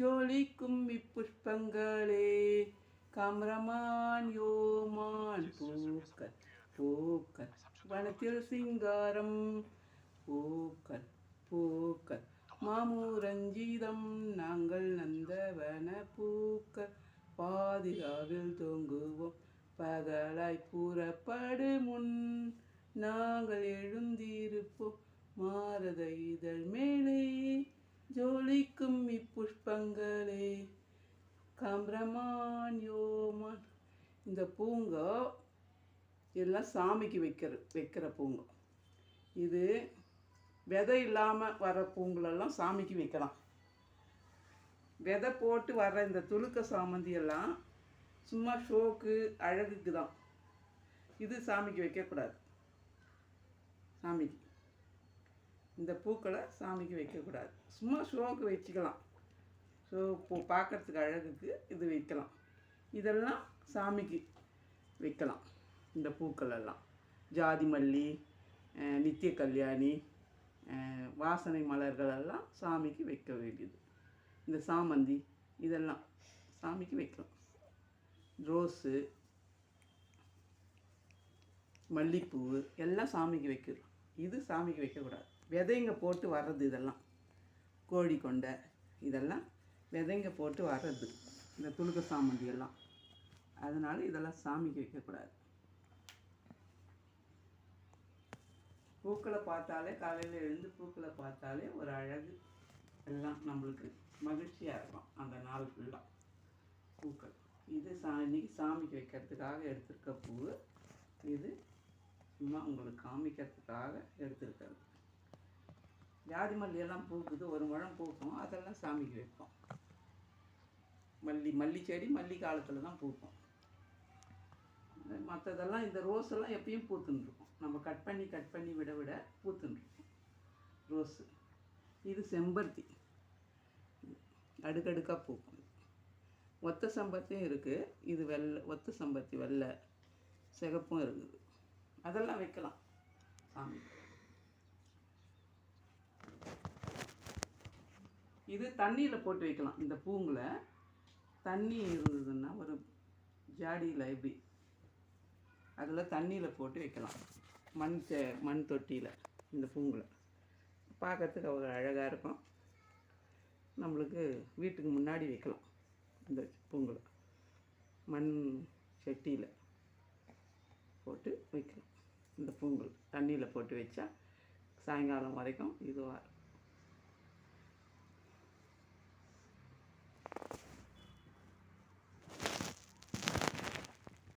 ஜோலிக்கும் இப்புஷ்பங்களே. கமரமான் yeoman பூக்கள் பூக்கள் வனத்தில் சிங்காரம் பூக்கள் பூக்கள் மாமூரஞ்சீதம் நாங்கள் நந்தவன பூக்கள் பாதிராவில் தொங்குவோம் பகலாய் புறப்படு முன். நாங்கள் எழுந்திருப்போம் மாரத இதழ் மேலே புஷ்பங்களே கம்ரமான் யோமான். இந்த பூங்கோ எல்லாம் சாமிக்கு வைக்கிற வைக்கிற பூங்கோ. இது விதை இல்லாமல் வர பூங்களெல்லாம் சாமிக்கு வைக்கலாம். விதை போட்டு வர்ற இந்த துளுக்க சாமந்தி எல்லாம் சும்மா ஷோக்கு அழகுக்கு தான். இது சாமிக்கு வைக்கக்கூடாது. சாமிக்கு. இந்த பூக்களை சாமிக்கு வைக்கக்கூடாது. சும்மா ஷோக்கு வச்சுக்கலாம். ஸோ பூ பார்க்கறதுக்கு அழகுக்கு இது வைக்கலாம். இதெல்லாம் சாமிக்கு வைக்கலாம். இந்த பூக்கள் எல்லாம் ஜாதி மல்லி நித்திய கல்யாணி வாசனை மலர்கள் எல்லாம் சாமிக்கு வைக்க வேண்டியது. இந்த சாமந்தி இதெல்லாம் சாமிக்கு வைக்கலாம். ரோஸு மல்லிப்பூ எல்லாம் சாமிக்கு வைக்கிறோம் இது சாமிக்கு வைக்கக்கூடாது. விதைங்க போட்டு வர்றது இதெல்லாம். கோழி கொண்டை இதெல்லாம் விதைங்க போட்டு வர்றது இந்த துளுக்க சாமந்தி எல்லாம். அதனால் இதெல்லாம் சாமிக்கு வைக்கக்கூடாது. பூக்களை பார்த்தாலே காலையில் எழுந்து பூக்களை பார்த்தாலே ஒரு அழகு எல்லாம் நம்மளுக்கு மகிழ்ச்சியாக இருக்கும் அந்த நாள் ஃபுல்லாக பூக்கள். இது சா இன்றைக்கி சாமிக்கு வைக்கிறதுக்காக எடுத்திருக்க பூ இது சும்மா உங்களுக்கு காமிக்கிறதுக்காக எடுத்திருக்கிறது. ஜாதி மல்லியெல்லாம் பூக்குது ஒரு முழம் பூக்கும் அதெல்லாம் சாமிக்கு வைப்போம். மல்லி மல்லி செடி மல்லி காலத்தில் தான் பூக்கும். மற்றதெல்லாம் இந்த ரோஸ் எல்லாம் எப்பயும் பூத்துன்னு இருக்கும். நம்ம கட் பண்ணி கட் பண்ணி விட விட பூத்துன்னுருக்கும் ரோஸு. இது செம்பருத்தி. அடுக்கடுக்காக பூக்கும். ஒத்த செம்பருத்தியும் இருக்குது இது வெள்ளை ஒத்த செம்பருத்தி வெள்ளை. சிகப்பும் இருக்குது. அதெல்லாம் வைக்கலாம். சாமி. இது தண்ணியில் போட்டு வைக்கலாம். இந்த பூங்களை தண்ணி இருந்ததுன்னா ஒரு ஜாடியில் எப்படி அதில் தண்ணியில் போட்டு வைக்கலாம். மண் செ- மண் தொட்டியில் இந்த பூங்களை பார்க்கறதுக்கு அவ்வளோ அழகாக இருக்கும். நம்மளுக்கு வீட்டுக்கு முன்னாடி வைக்கலாம் இந்த பூங்களை மண் செட்டியில் போட்டு வைக்கலாம் இந்த பூங்கல் தண்ணியில் போட்டு வச்சா சாயங்காலம் வரைக்கும் இதுவாக இருக்கும்.